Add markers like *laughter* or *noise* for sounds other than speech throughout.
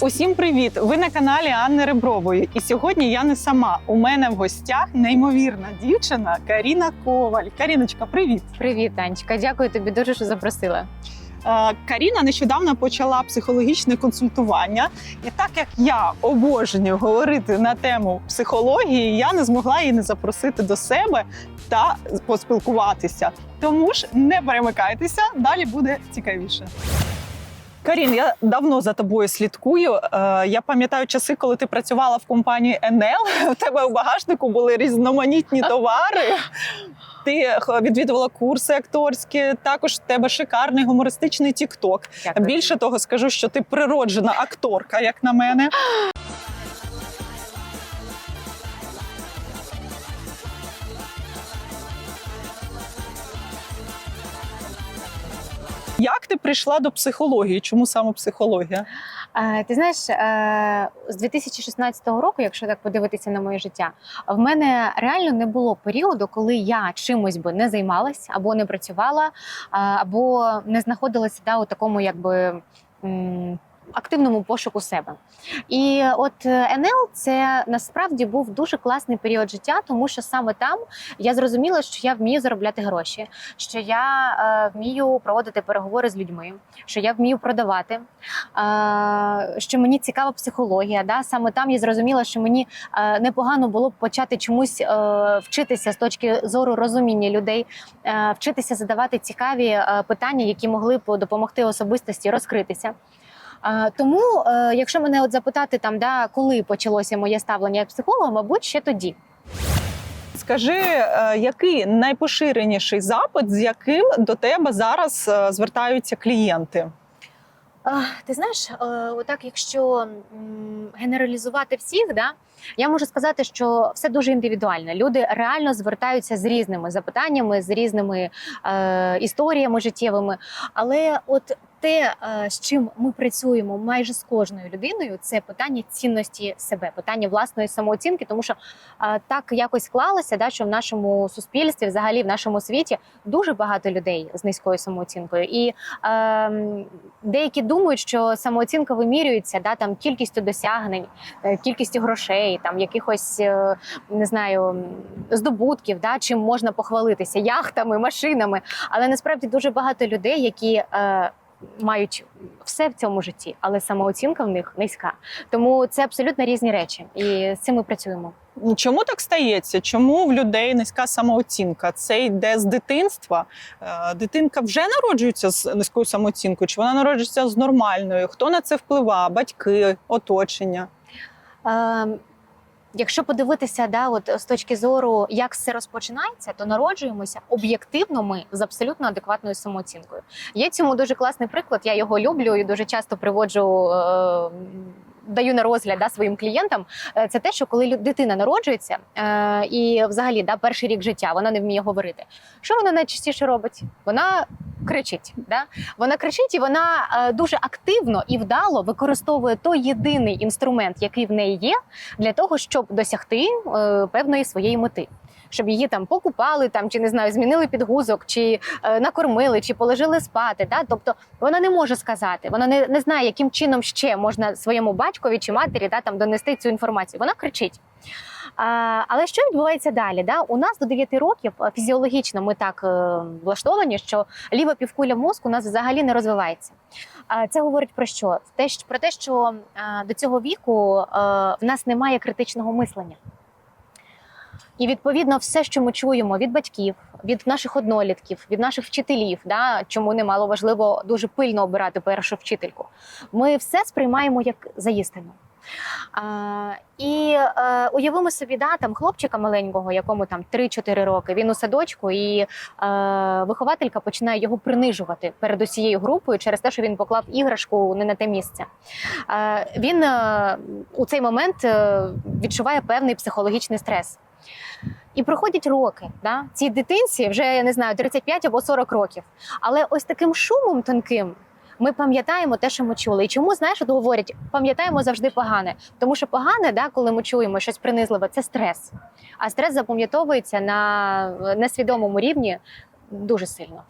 Друзі, усім привіт! Ви на каналі Анни Ребрової. І сьогодні я не сама. У мене в гостях неймовірна дівчина Каріна Коваль. Каріночка, привіт! Привіт, Танечка. Дякую тобі дуже, що запросила. Е, Каріна нещодавно почала психологічне консультування, і так як я обожнюю говорити на тему психології, я не змогла її не запросити до себе та поспілкуватися. Тому ж не перемикайтеся, далі буде цікавіше. Карін, я давно за тобою слідкую. Е, Я пам'ятаю часи, коли ти працювала в компанії НЛ. *laughs* У тебе у багажнику були різноманітні *laughs* товари. Ти х- відвідувала курси акторські. Також в тебе шикарний гумористичний тікток. Більше того, скажу, що ти природжена акторка, як на мене. Як ти прийшла до психології? Чому саме психологія? Е, Ти знаєш, е, з 2016 року, якщо так подивитися на моє життя, в мене реально не було періоду, коли я чимось би не займалась або не працювала, а, або не знаходилася да, у такому якби. Активному пошуку себе, і от е, НЛ це насправді був дуже класний період життя, тому що саме там я зрозуміла, що я вмію заробляти гроші, що я е, вмію проводити переговори з людьми, що я вмію продавати, е, що мені цікава психологія. Да? Саме там я зрозуміла, що мені е, непогано було б почати чомусь е, вчитися з точки зору розуміння людей, е, вчитися задавати цікаві е, питання, які могли б допомогти особистості розкритися. Тому, е, якщо мене от запитати там, да, коли почалося моє ставлення як психолога, мабуть, ще тоді. Скажи, е, який найпоширеніший запит, з яким до тебе зараз е, звертаються клієнти? Ти знаєш, отак, якщо генералізувати всіх, да, я можу сказати, що все дуже індивідуально. Люди реально звертаються з різними запитаннями, з різними е, історіями життєвими. Але от те, е, з чим ми працюємо майже з кожною людиною, це питання цінності себе, питання власної самооцінки, тому що е, так якось склалося, да, що в нашому суспільстві, взагалі в нашому світі, дуже багато людей з низькою самооцінкою. І ем, деякі думають, що самооцінка вимірюється да, там, кількістю досягнень, е, кількістю грошей, там, якихось е, не знаю, здобутків, да, чим можна похвалитися, яхтами, машинами. Але насправді дуже багато людей, які. Е, Мають все в цьому житті, але самооцінка в них низька. Тому це абсолютно різні речі, і з цим ми працюємо. Чому так стається? Чому в людей низька самооцінка? Це йде з дитинства. Е, Дитинка вже народжується з низькою самооцінкою, чи вона народжується з нормальною? Хто на це впливає? Батьки, оточення? Якщо подивитися, да, от з точки зору, як все розпочинається, то народжуємося об'єктивно ми з абсолютно адекватною самооцінкою. Є цьому дуже класний приклад. Я його люблю і дуже часто приводжу. Е, Даю на розгляд да, своїм клієнтам, Е, це те, що коли дитина народжується е, і взагалі да, перший рік життя вона не вміє говорити. Що вона найчастіше робить? Вона кричить. Да? Вона кричить і вона е, дуже активно і вдало використовує той єдиний інструмент, який в неї є, для того, щоб досягти е, певної своєї мети. Щоб її там покупали, там чи не знаю, змінили підгузок, чи е, накормили, чи положили спати. Да? Тобто вона не може сказати, вона не, не знає, яким чином ще можна своєму батькові чи матері да, там донести цю інформацію. Вона кричить. А, але що відбувається далі? Да? У нас до 9 років е, фізіологічно ми так е, влаштовані, що ліва півкуля мозку у нас взагалі не розвивається. А це говорить про що? Те, про те, що е, до цього віку е, в нас немає критичного мислення. І відповідно, все, що ми чуємо від батьків, від наших однолітків, від наших вчителів, да, чому немало важливо дуже пильно обирати першу вчительку. Ми все сприймаємо як заїстину. А, і е, уявимо собі, да, там хлопчика маленького, якому там 3-4 роки, він у садочку, і е, вихователька починає його принижувати перед усією групою через те, що він поклав іграшку не на те місце. Е, він е, у цей момент відчуває певний психологічний стрес. І проходять роки. Да? Цій дитинці вже я не знаю 35 або 40 років. Але ось таким шумом тонким ми пам'ятаємо те, що ми чули. І чому знаєш, от говорять, пам'ятаємо завжди погане. Тому що погане, да, коли ми чуємо щось принизливе, це стрес. А стрес запам'ятовується на несвідомому рівні дуже сильно.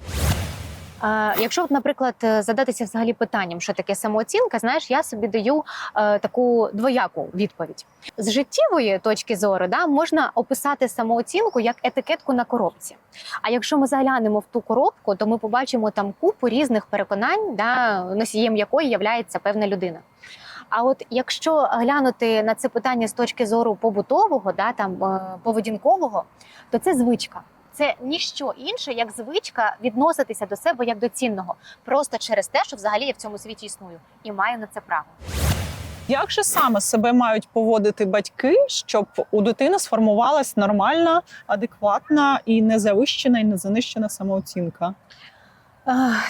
Якщо, от, наприклад, е, задатися взагалі питанням, що таке самооцінка, знаєш, я собі даю е, таку двояку відповідь. З життєвої точки зору да, можна описати самооцінку як етикетку на коробці. А якщо ми заглянемо в ту коробку, то ми побачимо там купу різних переконань, да, носієм якої є певна людина. А от якщо глянути на це питання з точки зору побутового, да, там, е, поведінкового, то це звичка. Це ніщо інше, як звичка відноситися до себе як до цінного, просто через те, що взагалі я в цьому світі існую і маю на це право. Як же саме себе мають поводити батьки, щоб у дитини сформувалась нормальна, адекватна і не завищена, і не занищена самооцінка?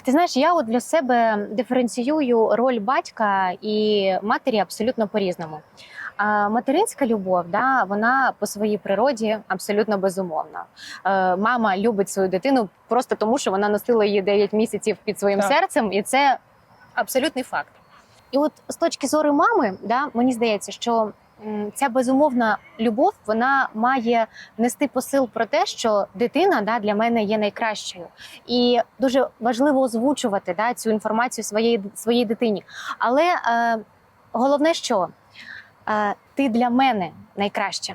Ти знаєш, я от для себе диференціюю роль батька і матері абсолютно по-різному. А Материнська любов, да, вона по своїй природі абсолютно безумовна. Е, Мама любить свою дитину просто тому, що вона носила її 9 місяців під своїм Так. серцем, і це абсолютний факт. І от з точки зору мами, да, мені здається, що ця безумовна любов вона має нести посил про те, що дитина да, для мене є найкращою. І дуже важливо озвучувати да, цю інформацію своєї, своїй дитині. Але е, головне, що ти для мене найкраща.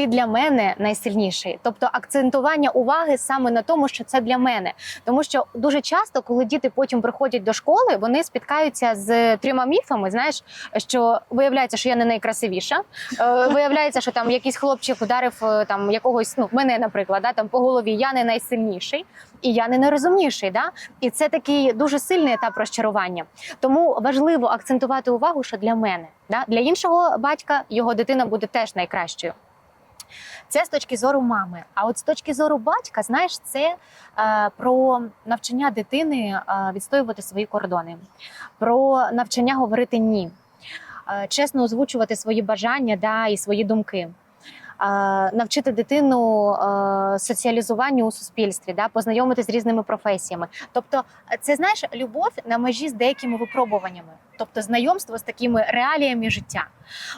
Ти для мене найсильніший, тобто акцентування уваги саме на тому, що це для мене. Тому що дуже часто, коли діти потім приходять до школи, вони спіткаються з трьома міфами. Знаєш, що виявляється, що я не найкрасивіша. Е, Виявляється, що там якийсь хлопчик ударив е, там якогось, ну мене, наприклад, да, там по голові. Я не найсильніший і я не найрозумніший. Да? І це такий дуже сильний етап розчарування. Тому важливо акцентувати увагу, що для мене, да? для іншого батька його дитина буде теж найкращою. Це з точки зору мами. А от з точки зору батька, знаєш, це е, про навчання дитини е, відстоювати свої кордони, про навчання говорити ні, е, чесно озвучувати свої бажання да, і свої думки. Навчити дитину соціалізуванню у суспільстві, да, познайомити з різними професіями. Тобто, це знаєш любов на межі з деякими випробуваннями, тобто знайомство з такими реаліями життя.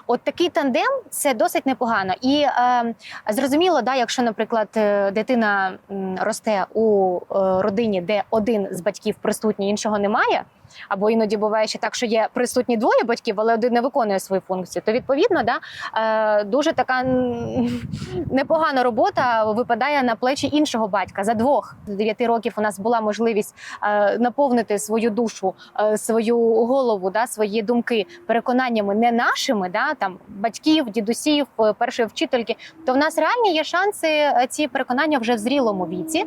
От такий тандем це досить непогано. І е, зрозуміло, да, якщо, наприклад, е, дитина росте у е, родині, де один з батьків присутній, іншого немає. Або іноді буває ще так, що є присутні двоє батьків, але один не виконує свою функцію. То відповідно, да, е, дуже така *laughs* непогана робота випадає на плечі іншого батька за двох. З 9 років у нас була можливість е, наповнити свою душу, е, свою голову, да, свої думки переконаннями не нашими, да, там батьків, дідусів, е, першої вчительки. То в нас реальні є шанси е, ці переконання вже в зрілому віці е,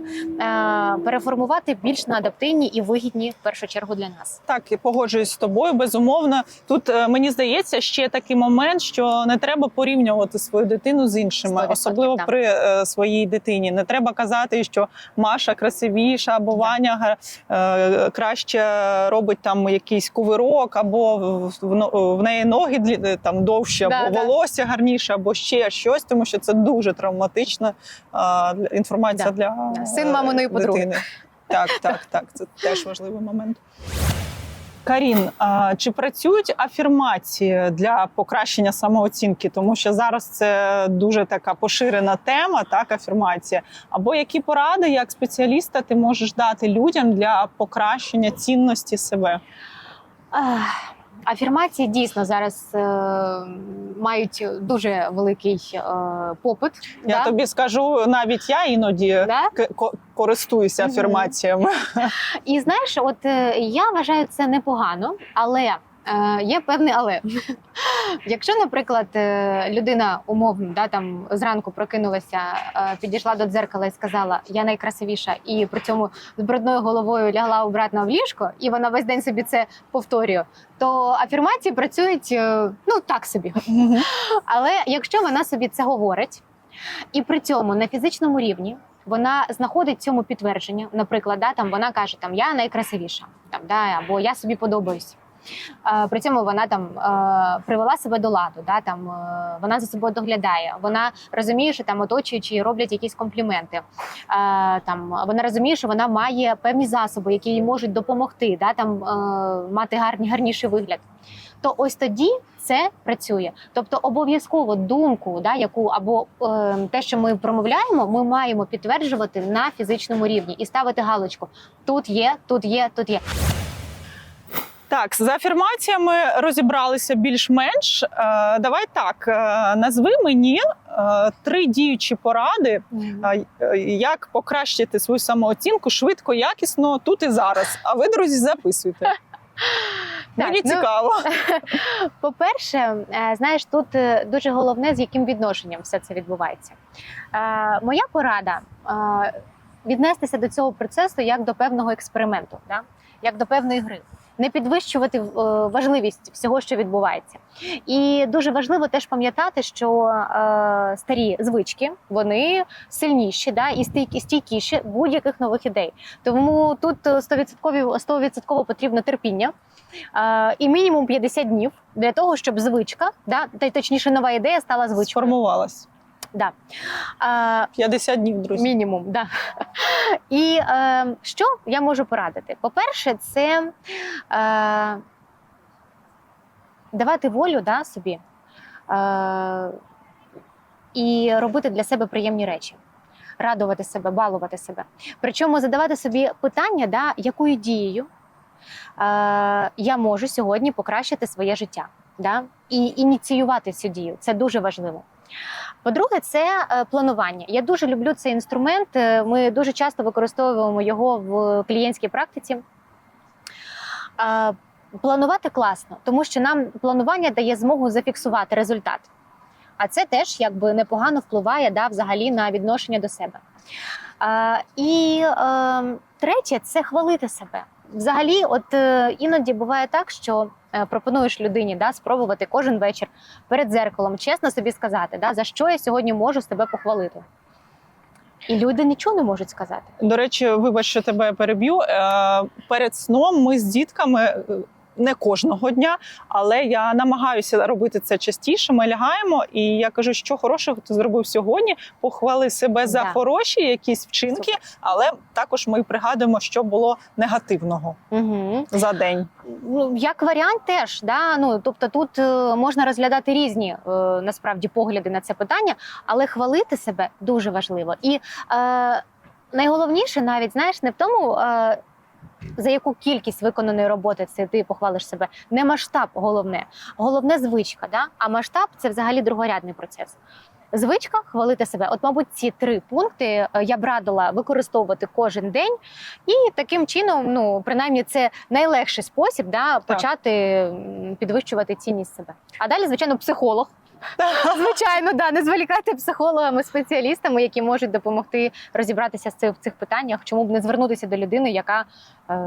переформувати більш на адаптивні і вигідні в першу чергу для нас. Так, і погоджуюсь з тобою. Безумовно, тут е, мені здається ще такий момент, що не треба порівнювати свою дитину з іншими, особливо так. при е, своїй дитині. Не треба казати, що Маша красивіша або Ваня е, краще робить там якийсь кувирок, або в, в, в неї ноги е, там довші, або да. волосся гарніше, або ще щось, тому що це дуже травматична е, інформація Да. для Да. Син маминої подруги. Так, так, так. Це теж важливий момент. Карін, чи працюють афірмації для покращення самооцінки? Тому що зараз це дуже така поширена тема, так, афірмація. Або які поради як спеціаліста ти можеш дати людям для покращення цінності себе? Ах, Афірмації дійсно зараз е, мають дуже великий е, попит. Я да? тобі скажу, навіть я іноді Да? користуюся афірмаціями. І знаєш, от е, я вважаю це непогано, але є певне але. *laughs* Якщо, наприклад, е, людина умовно да, там зранку прокинулася, е, підійшла до дзеркала і сказала Я найкрасивіша, і при цьому з брудною головою лягла обратно в ліжко, і вона весь день собі це повторює, то афірмації працюють е, ну так собі. *laughs* Але якщо вона собі це говорить, і при цьому на фізичному рівні вона знаходить цьому підтвердження, наприклад, да, там вона каже, там я найкрасивіша, там да, або я собі подобаюсь. Е, При цьому вона там е, привела себе до ладу, да, там, е, вона за собою доглядає. Вона розуміє, що там оточуючі роблять якісь компліменти. Там, вона розуміє, що вона має певні засоби, які їй можуть допомогти, да, там, мати гарні, гарніший вигляд. то ось тоді це працює. Тобто, обов'язково думку, да, яку або е, те, що ми промовляємо, ми маємо підтверджувати на фізичному рівні і ставити галочку: тут є, тут є, тут є. Так, з афірмаціями розібралися більш-менш. Е, давай так, е, назви мені е, три діючі поради, як покращити свою самооцінку швидко, якісно тут і зараз. А ви, друзі, записуйте. *laughs* Мені ну, цікаво. *laughs* По-перше, е, знаєш, тут дуже головне, з яким відношенням все це відбувається. Моя порада віднестися до цього процесу як до певного експерименту, да? як до певної гри. Не підвищувати е, важливість всього, що відбувається, і дуже важливо теж пам'ятати, що е, старі звички вони сильніші, да і стійкі стійкіші будь-яких нових ідей. Тому тут е, 100% 100% потрібно терпіння е, і мінімум 50 днів для того, щоб звичка, да, та точніше нова ідея стала звичкою. Сформувалась. Да. Е, 50 днів, друзі. Мінімум, да. І е, що я можу порадити? По-перше, це е, давати волю да, собі е, і робити для себе приємні речі. Радувати себе, балувати себе. Причому задавати собі питання, да, якою дією е, я можу сьогодні покращити своє життя. Да? І ініціювати цю дію. Це дуже важливо. По-друге, це е, планування. Я дуже люблю цей інструмент. Е, Ми дуже часто використовуємо його в клієнтській практиці. Е, Планувати класно, тому що нам планування дає змогу зафіксувати результат. А це теж якби непогано впливає да, взагалі на відношення до себе. Е, І е, третє це хвалити себе. Взагалі, от іноді буває так, що пропонуєш людині да, спробувати кожен вечір перед дзеркалом чесно собі сказати, да, за що я сьогодні можу себе похвалити. І люди нічого не можуть сказати. До речі, вибач, що тебе переб'ю. Е, Перед сном ми з дітками. Не кожного дня, але я намагаюся робити це частіше. Ми лягаємо, і я кажу, що хорошого ти зробив сьогодні. Похвали себе за Да. хороші якісь вчинки, але також ми пригадуємо, що було негативного Угу. за день. Ну, як варіант, теж да? ну, тобто тут е, можна розглядати різні е, насправді погляди на це питання, але хвалити себе дуже важливо. І е, найголовніше, навіть знаєш, не в тому. Е, за яку кількість виконаної роботи це ти похвалиш себе? Не масштаб головне, головне звичка. Да? А масштаб це взагалі другорядний процес. Звичка хвалити себе. От, мабуть, ці три пункти е, я б радила використовувати кожен день, і таким чином, ну принаймні, це найлегший спосіб да, почати м, підвищувати цінність себе. А далі, звичайно, психолог. *laughs* Звичайно, да, не зволікати психологами, спеціалістами, які можуть допомогти розібратися з цих, в цих питаннях. Чому б не звернутися до людини, яка, е,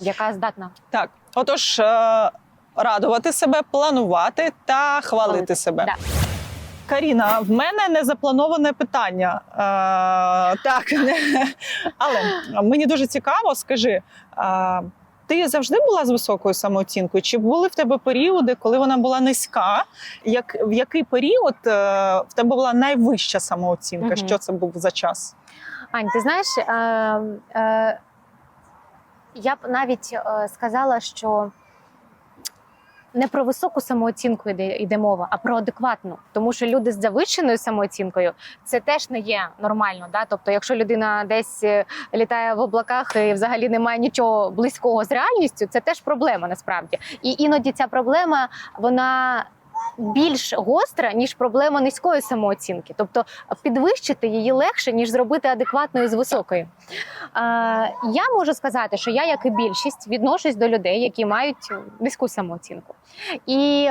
яка здатна Так, отож, е, радувати себе, планувати та хвалити Хвалити. себе. Да. Каріна, в мене не заплановане питання. Е, так, не, *laughs* але мені дуже цікаво, скажи. Е, ти завжди була з високою самооцінкою? Чи були в тебе періоди, коли вона була низька? Як, в який період е, в тебе була найвища самооцінка? Мгм. Що це був за час? Ань, ти знаєш, е, е, я б навіть е, сказала, що не про високу самооцінку йде, йде мова, а про адекватну. Тому що люди з завищеною самооцінкою це теж не є нормально. Да? Тобто, якщо людина десь е, літає в облаках і взагалі немає нічого близького з реальністю, це теж проблема насправді. І іноді ця проблема вона. Більш гостра ніж проблема низької самооцінки, тобто підвищити її легше ніж зробити адекватною з високої. Я можу сказати, що я, як і більшість, відношусь до людей, які мають низьку самооцінку. І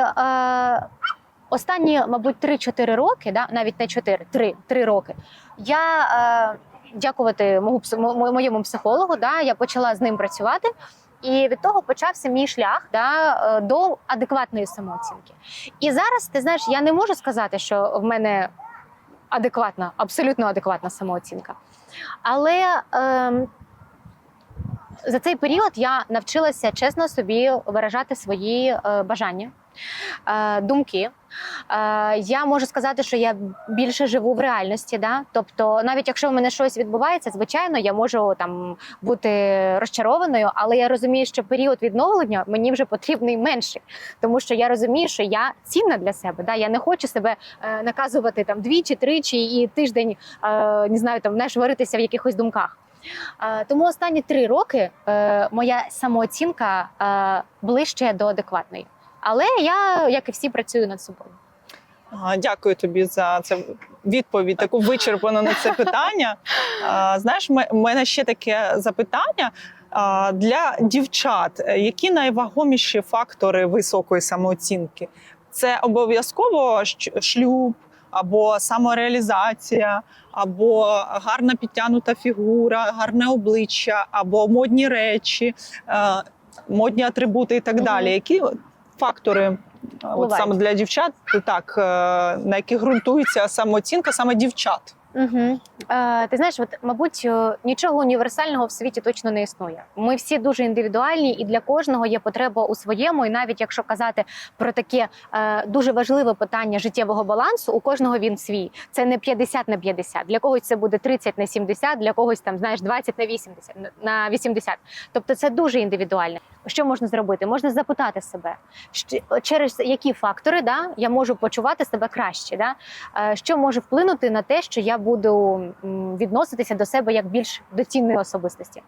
останні, мабуть, 3-4 роки, да, навіть не 4, 3, 3 роки, я. Дякувати моєму психологу, да, я почала з ним працювати, і від того почався мій шлях да, е, до адекватної самооцінки. І зараз ти знаєш, я не можу сказати, що в мене адекватна, абсолютно адекватна самооцінка. Але ем, за цей період я навчилася чесно собі виражати свої е, бажання, думки. Е, я можу сказати, що я більше живу в реальності. Да? Тобто, навіть якщо в мене щось відбувається, звичайно, я можу там бути розчарованою, але я розумію, що період відновлення мені вже потрібний менший, тому що я розумію, що я цінна для себе. Да? Я не хочу себе е, наказувати там двічі, тричі і тиждень е, не знаю, там знаєш, варитися в якихось думках. Е, Тому останні три роки е, моя самооцінка е, ближче до адекватної. Але я, як і всі, працюю над собою. А, Дякую тобі за це відповідь, таку вичерпану на це питання. А, Знаєш, в мене ще таке запитання. Для дівчат, які найвагоміші фактори високої самооцінки? Це обов'язково шлюб, або самореалізація, або гарна підтягнута фігура, гарне обличчя, або модні речі, е, модні атрибути і так далі. Які фактори е, от саме для дівчат, так е, на яких ґрунтується самооцінка саме дівчат? Угу. Е, ти знаєш, от, мабуть, е, нічого універсального в світі точно не існує. Ми всі дуже індивідуальні, і для кожного є потреба у своєму. І навіть якщо казати про таке е, дуже важливе питання життєвого балансу, у кожного він свій. Це не 50 на 50. Для когось це буде 30 на 70, для когось там знаєш 20 на 80, на 80. Тобто це дуже індивідуально. Що можна зробити? Можна запитати себе, що- через які фактори да, я можу почувати себе краще. Да? Е, що може вплинути на те, що я буду відноситися до себе як більш до цінної особистості.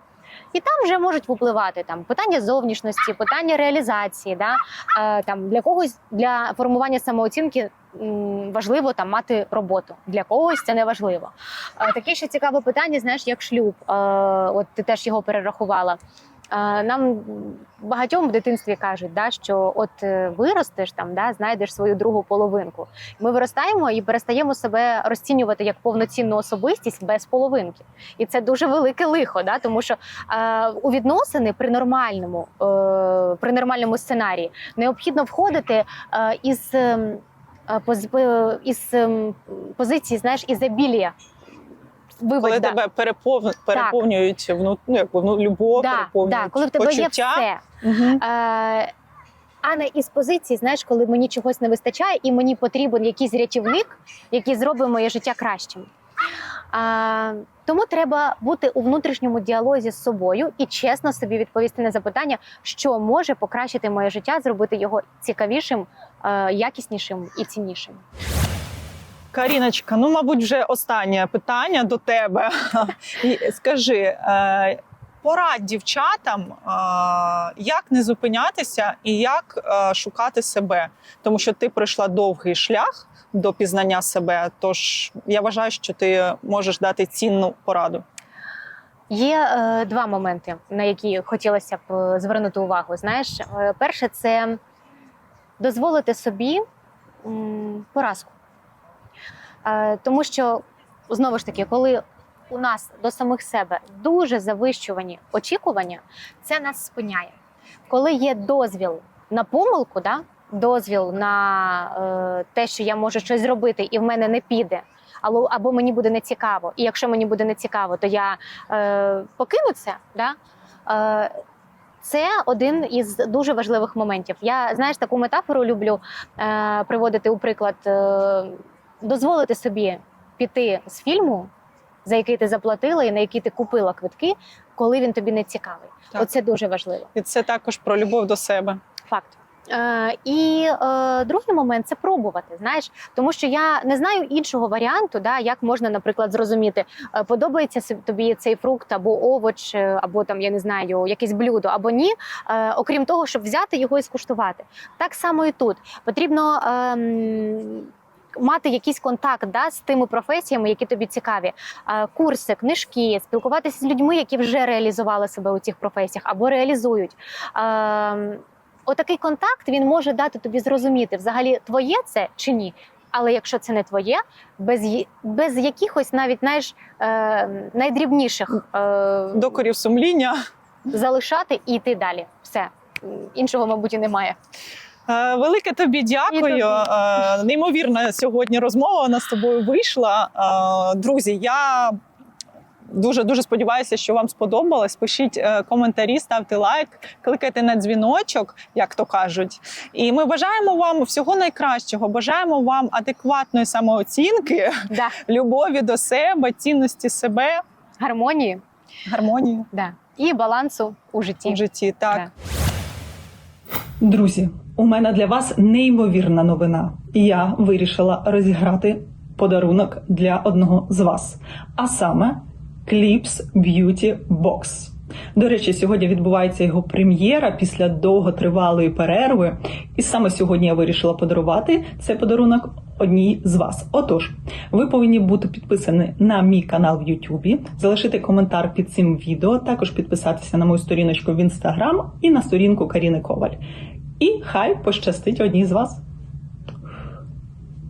І там вже можуть впливати там питання зовнішності, питання реалізації. Да? Е, там для когось для формування самооцінки м, важливо там мати роботу. Для когось це не важливо. Е, таке ще цікаве питання, знаєш, як шлюб. Е, от ти теж його перерахувала. Нам багатьом в дитинстві кажуть, да, що от е, виростеш там, да, знайдеш свою другу половинку. Ми виростаємо і перестаємо себе розцінювати як повноцінну особистість без половинки. І це дуже велике лихо, да, тому що е, у відносини при нормальному, е, при нормальному сценарії необхідно входити е, із. ем, е, е, Із ем, позиції, знаєш, ізобілія. Вибач, Коли да. тебе перепов... переповнюють вну... ну, якби, ну, любов, Да, переповнюють да, коли в тебе почуття. є все. Мгм. Е, а не із позиції, знаєш, коли мені чогось не вистачає, і мені потрібен якийсь рятівник, який зробить моє життя кращим. А, тому треба бути у внутрішньому діалозі з собою і чесно собі відповісти на запитання, що може покращити моє життя, зробити його цікавішим, е, якіснішим і ціннішим. Каріночка, ну мабуть, вже останнє питання до тебе. *laughs* Скажи, е, порадь дівчатам, е, як не зупинятися і як е, шукати себе, тому що ти пройшла довгий шлях до пізнання себе. Тож я вважаю, що ти можеш дати цінну пораду. Є е, два моменти, на які хотілося б звернути увагу. Знаєш, перше це дозволити собі поразку. Е, тому що знову ж таки, коли у нас до самих себе дуже завищувані очікування, це нас спиняє. Коли є дозвіл на помилку, да? дозвіл на е, те, що я можу щось зробити, і в мене не піде, або, або мені буде нецікаво. І якщо мені буде нецікаво, то я е, покину це. Да? Е, це один із дуже важливих моментів. Я знаєш таку метафору люблю е, приводити у приклад, е, дозволити собі піти з фільму, за який ти заплатила і на який ти купила квитки, коли він тобі не цікавий. Так. Оце дуже важливо. І це також про любов до себе. Факт. Е, і е, другий момент це пробувати. Знаєш, тому що я не знаю іншого варіанту, да, як можна, наприклад, зрозуміти, е, подобається тобі цей фрукт або овоч, е, або там я не знаю, якесь блюдо, або ні. Е, окрім того, щоб взяти його і скуштувати. Так само і тут потрібно. ем, Мати якийсь контакт да, з тими професіями, які тобі цікаві, курси, книжки, спілкуватися з людьми, які вже реалізували себе у цих професіях або реалізують. Отакий контакт він може дати тобі зрозуміти, взагалі твоє це чи ні. Але якщо це не твоє, без, без якихось навіть знаєш, е, найдрібніших е, Докорів сумління. залишати і йти далі. Все іншого, мабуть, і немає. Е, Велике тобі дякую. Тобі. Е, Неймовірна сьогодні розмова у нас з тобою вийшла. Е, Друзі, я Дуже дуже сподіваюся, що вам сподобалось. Пишіть коментарі, ставте лайк, кликайте на дзвіночок, як то кажуть. І ми бажаємо вам всього найкращого. Бажаємо вам адекватної самооцінки, Да. *laughs* любові до себе, цінності себе, Гармонії гармонії да. і балансу у житті. в житті. Так. Да. Друзі, у мене для вас неймовірна новина. Я вирішила розіграти подарунок для одного з вас, а саме Clips Beauty Box. До речі, сьогодні відбувається його прем'єра після довготривалої перерви. І саме сьогодні я вирішила подарувати цей подарунок одній з вас. Отож, ви повинні бути підписані на мій канал в Ютубі, залишити коментар під цим відео, також підписатися на мою сторіночку в інстаграм і на сторінку Каріни Коваль. І хай пощастить одній з вас.